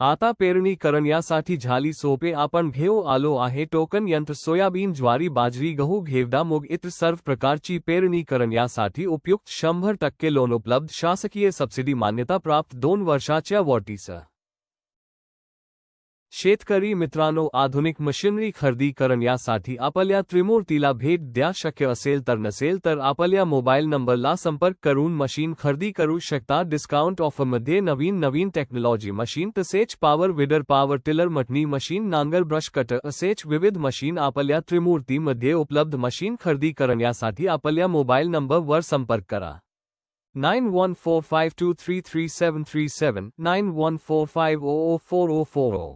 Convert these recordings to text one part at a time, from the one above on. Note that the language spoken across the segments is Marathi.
आता पेरणी करण्यासाठी झाली सोपे आपण घेऊ आलो आहे टोकन यंत्र सोयाबीन ज्वारी बाजरी गहू घेवडा मूग इतर सर्व प्रकारची पेरणी करण्यासाठी उपयुक्त शंभर टक्के लोन उपलब्ध शासकीय सबसिडी मान्यता प्राप्त दोन वर्षाच्या वॉटीसह शेतकरी मित्रांनो, आधुनिक मशीनरी खरेदी करण्यासाठी आपल्या त्रिमूर्तीला भेट द्या. शक्य असेल तर नसेल तर आपल्या मोबाईल नंबरला संपर्क करून मशीन खरेदी करू शकता. डिस्काउंट ऑफरमध्ये नवीन नवीन टेक्नॉलॉजी मशीन तसेच पॉवर विडर पॉवर टिलर मटणी मशीन, नांगर ब्रश कटर असेच विविध मशीन आपल्या त्रिमूर्तीमध्ये उपलब्ध मशीन खरेदी करण्यासाठी आपल्या मोबाईल नंबरवर संपर्क करा. Nine one four five two three three seven three seven nine one four five o four o four o.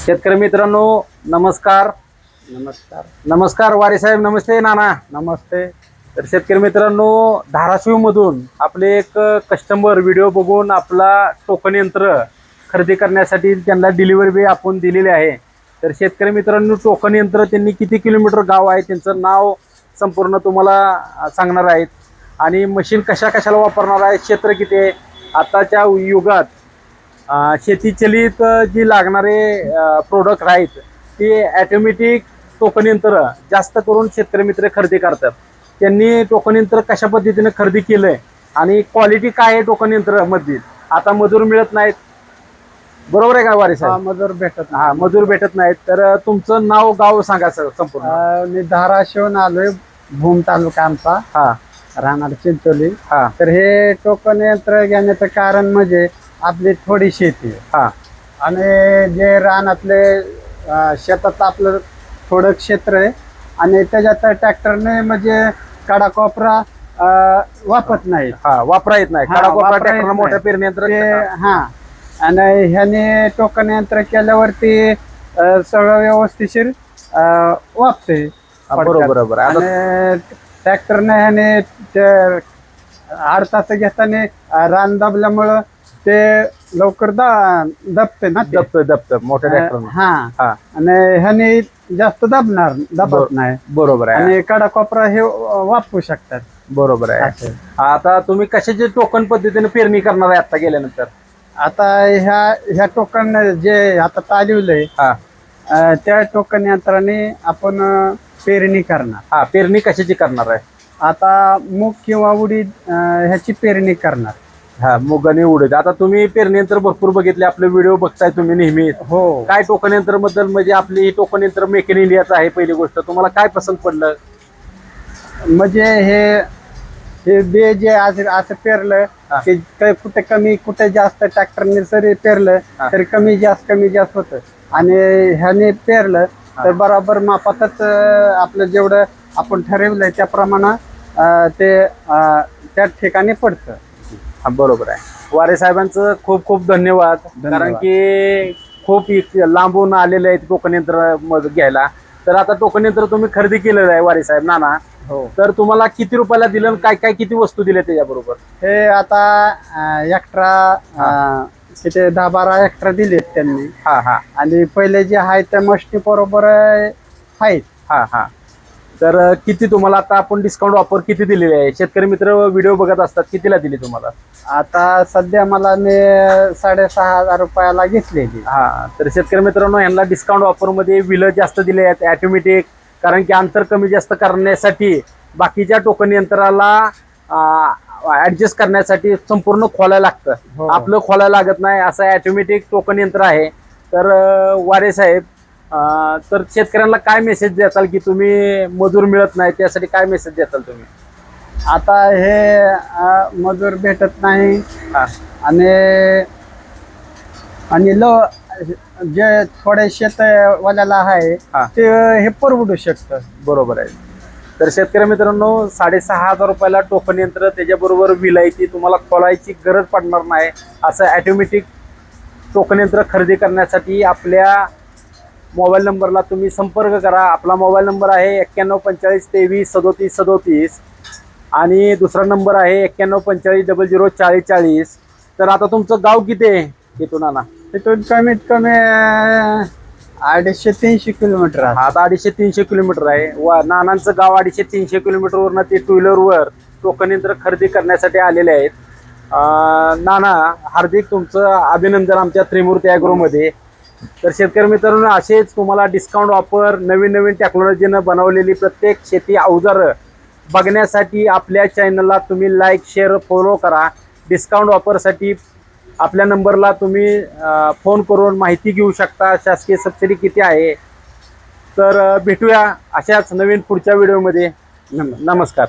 शेतकरी मित्रांनो नमस्कार. नमस्कार. नमस्कार वारे साहेब नमस्ते नाना. नमस्ते. तर शेतकरी मित्रांनो धाराशिव मधून आपले एक कस्टमर व्हिडिओ बघून आपला टोकन यंत्र खरेदी करण्यासाठी त्यांना डिलिव्हरी बी आपण दिलेली आहे. तर शेतकरी मित्रांनो टोकन यंत्र त्यांनी किती किलोमीटर गाव आहे त्यांचं नाव संपूर्ण तुम्हाला सांगणार आहेत. आणि मशीन कशा कशाला वापरणार आहे क्षेत्र किती आहे? आताच्या युगात अं, शेतीचलित जी लागणारे प्रोडक्ट आहेत ते ॲटोमॅटिक टोकन यंत्र जास्त करून शेतकरी मित्र खरेदी करतात. त्यांनी टोकन यंत्र कशा पद्धतीने खरेदी केलंय आणि क्वालिटी काय आहे टोकन यंत्रमध्ये आता मजूर मिळत नाहीत. बरोबर आहे का वारे हा साहेब मजूर भेटत हा मजूर भेटत नाहीत. तर तुमचं नाव गाव सांगा सर संपूर्ण. मी धाराशिवून आलोय भूम तालुका आमचा. हा. राहणार चिंचोली. हा. तर हे टोकन यंत्र घेण्याचं कारण म्हणजे आपली थोडी शेती. हा. आणि जे रानातले शेतात आपलं थोडं क्षेत्र आहे. आणि त्याच्यात ट्रॅक्टरने म्हणजे काडाकोपरा अं, वापरत नाही हा वापरा येत नाही. हा, काडा कोपरा ट्रॅक्टर मोठ्या. पेरणी यंत्र हा. आणि ह्याने टोकन यंत्र केल्यावरती सगळं व्यवस्थिशीर वापते बरोबर आणि ट्रॅक्टरने ह्याने आठ तास घेताना रान दाबल्यामुळं ते लवकर दा दबते ना ते. दबतं दबतं मोठ्या अं, ट्रॅक्टर हा. हा. आणि ह्याने जास्त दाबणार दाबत बरोबर. नाही. बरोबर आहे. आणि कडा कोपरा हे वापरू शकतात. बरोबर आहे. असं. आता तुम्ही कशाची टोकन पद्धतीने पेरणी करणार आहे आता गेल्यानंतर? आता ह्या ह्या टोकन जे आता तालिवलंय हा. अ, त्या टोकन यंत्राने आपण अ, पेरणी करणार. हा पेरणी कशाची करणार आहे? आता मूग किंवा उडीद अ, ह्याची पेरणी करणार. हा मुग आणि उडीद आता तुम्ही पेरणी यंत्र भरपूर बघितले आपले व्हिडिओ बघताय तुम्ही नेहमी. हो. काय टोकन यंत्रबद्दल म्हणजे आपली ही टोकन यंत्र मेक इन इंडियाचं आहे पहिली गोष्ट. तुम्हाला काय पसंत पडलं? म्हणजे हे हे बे जे आज असं पेरलं हा. की काही कुठे कमी कुठे जास्त ट्रॅक्टरने जरी पेरलं हा. तरी कमी जास्त कमी जास्त होतं. आणि ह्याने पेरलं तर बरोबर मापातच अ, आपलं जेवढं आपण ठरवलंय त्याप्रमाणे अ, ते अ, त्या ठिकाणी पडतं. हा बरोबर आहे. वारे साहेबांचं खूप खूप धन्यवाद. कारण की खूप लांबून आलेले आहेत टोकन यंत्र मग घ्यायला. तर आता टोकन यंत्र तुम्ही खरेदी केलेलं आहे वारे साहेब नाना. हो. तर तुम्हाला किती रुपयाला दिलं आणि काय काय किती वस्तू दिल्या त्याच्याबरोबर? हे आता एक्स्ट्रा किती दहा बारा एक्स्ट्रा दिलेत त्यांनी. हा हा. आणि पहिले जे आहे त्या मशनी बरोबर आहेत. हा हा. तर किती तुम्हाला आता आपण डिस्काउंट ऑफर किती दिलेली आहे? शेतकरी मित्र व्हिडिओ बघत असतात कितीला दिली तुम्हाला? आता सध्या मला मी साडेसहा हजार रुपयाला घेतलेली. हा तर शेतकरी मित्रांनो यांना डिस्काउंट ऑफरमध्ये व्हीलर जास्त दिले आहेत ऑटोमॅटिक कारण की अंतर कमी जास्त करण्यासाठी बाकीच्या टोकन यंत्राला ऍडजस्ट करण्यासाठी संपूर्ण खोलायला लागतं. हो. आपलं खोलायला लागत नाही असं ऑटोमॅटिक टोकन यंत्र आहे. तर वारे साहेब तर शेतकऱ्यांना काय मेसेज देताल की तुम्ही मजूर मिळत नाही त्यासाठी काय मेसेज देताल तुम्ही? आता हे मजूर भेटत नाही. आणि आणि लो जे थोडे शेतवाल्याला आहे. ते हे परवडू शकतं. बरोबर आहे. तर शेतकरी मित्रांनो साडेसहा हजार रुपयाला टोकन यंत्र त्याच्याबरोबर विलायची तुम्हाला खोलायची गरज पडणार नाही. असं ॲटोमॅटिक टोकन यंत्र खरेदी करण्यासाठी आपल्या मोबाईल नंबरला तुम्ही संपर्क करा. आपला मोबाईल नंबर आहे एक्क्याण्णव पंचेचाळीस तेवीस सदोतीस सदोतीस. आणि दुसरा नंबर आहे एक्क्याण्णव पंचेचाळीस डबल झिरो चाळीस चाळीस. तर आता तुमचं गाव किती आहे? तिथून आणा. तिथून कमीत कमी अडीचशे तीनशे किलोमीटर आहे. आता अडीचशे तीनशे किलोमीटर आहे. वा नानांचं गाव अडीचशे तीनशे किलोमीटरवरनं ते टू व्हीलरवर टोकन यंत्र खरेदी करण्यासाठी आलेले आहेत. नाना हार्दिक तुमचं अभिनंदन आमच्या त्रिमूर्ती ॲग्रोमध्ये तर शेतकरी मित्रांनो असेच तुम्हाला डिस्काउंट ऑफर नवीन नवीन टेक्नॉलॉजीनं बनवलेली प्रत्येक शेती अवजारं बघण्यासाठी आपल्या चॅनलला तुम्ही लाईक शेअर फॉलो करा. डिस्काउंट ऑफरसाठी आपल्या नंबरला तुम्ही फोन करून माहिती घेऊ शकता. शासकीय सबसिडी किती आहे? तर भेटूया अशाच नवीन पुढच्या व्हिडिओमध्ये नम नमस्कार.